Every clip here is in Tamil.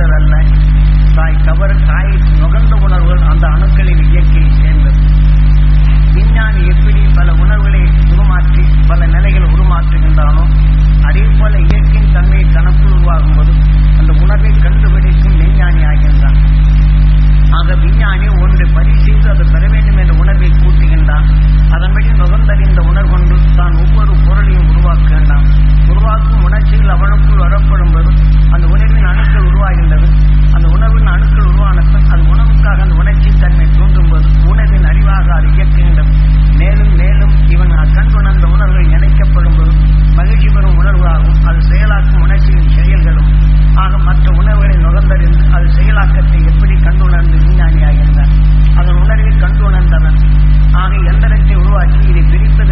சேர்ந்தது அல்ல. தாய் கவர் தாய் நுகர்ந்த உணர்வுகள் அந்த அணுக்களின் இயற்கையை சேர்ந்தது. விஞ்ஞானி எப்படி பல உணர்வுகளை உருமாற்றி பல நிலைகளை உருமாற்றுகின்றானோ அதே போல இயற்கையின் தன்மையை தனக்குள் உருவாகும் போது அந்த உணர்வை கண்டுபிடிக்கும் விஞ்ஞானி ஆகின்றான் ஆக விஞ்ஞானி ஒன்றை பரிசீலித்து அதை பெற வேண்டும் என்ற உணர்வை கூட்டுகின்றான். அதன்படி நுகர்ந்தறிந்த உணர்கொண்டு தான் ஒவ்வொரு பொருளையும் உருவாக்குகின்றான். உருவாக்கும் உணர்ச்சியில் அவனுக்குள் வரப்படும் வரும் அந்த உணர்வின் அணுக்கள் உருவாகின்றது. அந்த உணர்வின் அணுக்கள் உருவானதும் அந்த உணவுக்காக அந்த உணர்ச்சி தன்மை தூண்டும் போது உணர்வின் அறிவாக அது இயக்குகின்றது. மேலும் மேலும் இவன் அக்கண்டுணர்ந்த உணர்வுகள் இணைக்கப்படும் போது மகிழ்ச்சி பெறும் உணர்வாகும் அது செயலாக்கும் உணர்ச்சியின் செயல்களும். ஆக மற்ற உணர்வுகளை நுகர்ந்தறிந்து அது செயலாக்கத்தை எப்படி கண்டுணர்ந்து விஞ்ஞானியாகின்றான் அதன் உணர்வை கண்டு உணர்ந்தவன். ஆக எந்திரத்தை உருவாக்கி இதை பிரிப்பது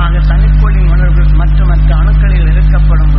ஆக சனிக்கொள்ளி உணர்வு மற்ற மற்ற அணுக்களில் இருக்கப்படும்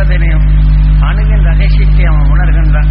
என்பதனையும் அணுவின் ரகசியத்தை அவன் உணர்கின்றான்.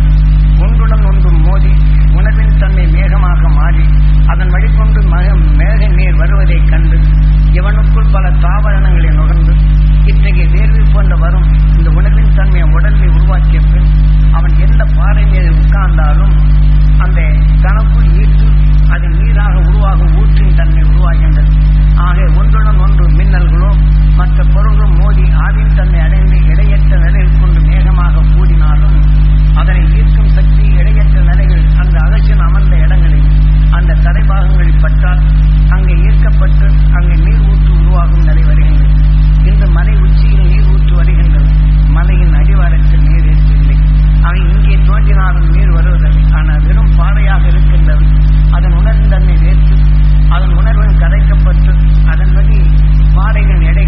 பாறைகளின் எடைகளில்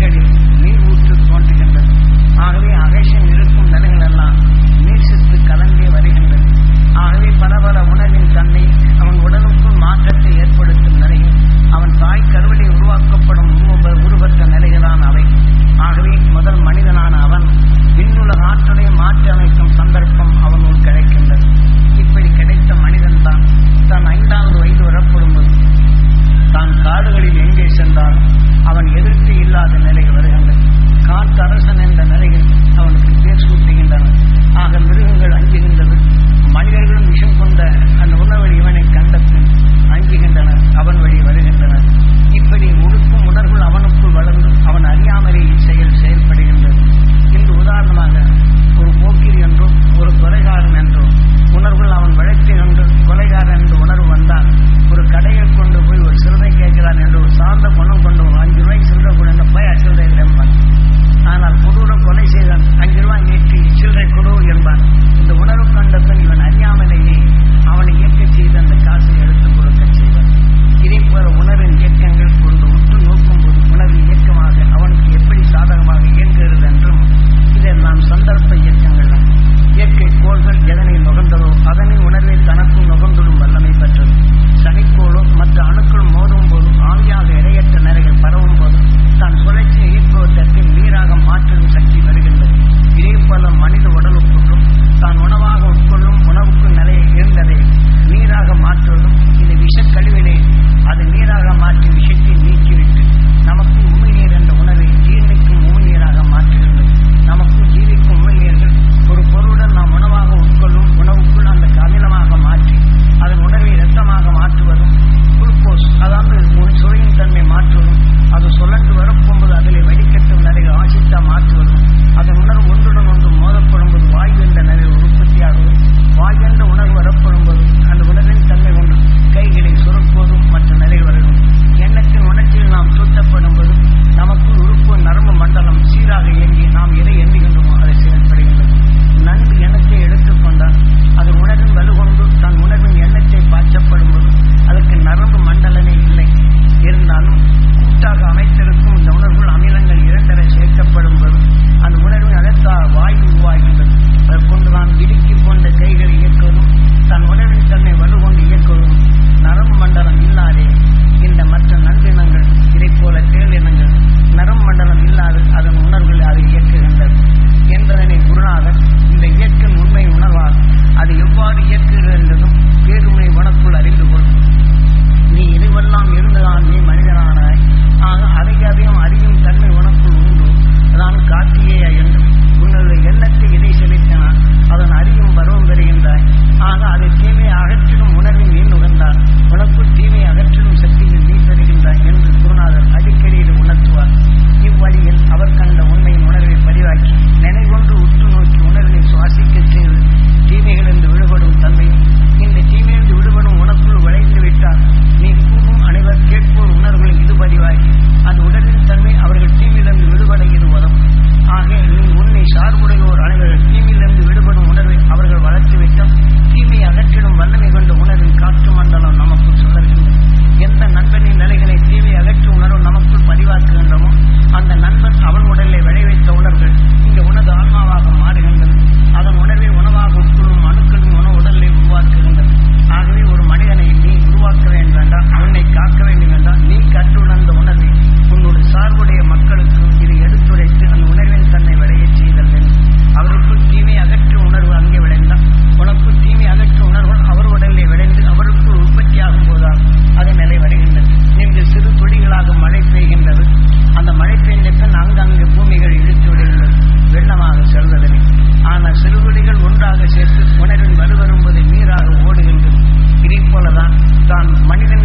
தான் தான் மனிதன்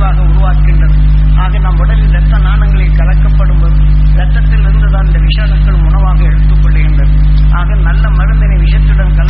விளைவாக உருவாக்கின்றது. ஆக நம் உடலில் இரத்த நாணங்களில் கலக்கப்படும் இரத்தத்திலிருந்து தான் இந்த விஷாணுக்கள் உணவாக எடுத்துக் கொள்கின்றது ஆக நல்ல மருந்தினை விஷத்துடன் கல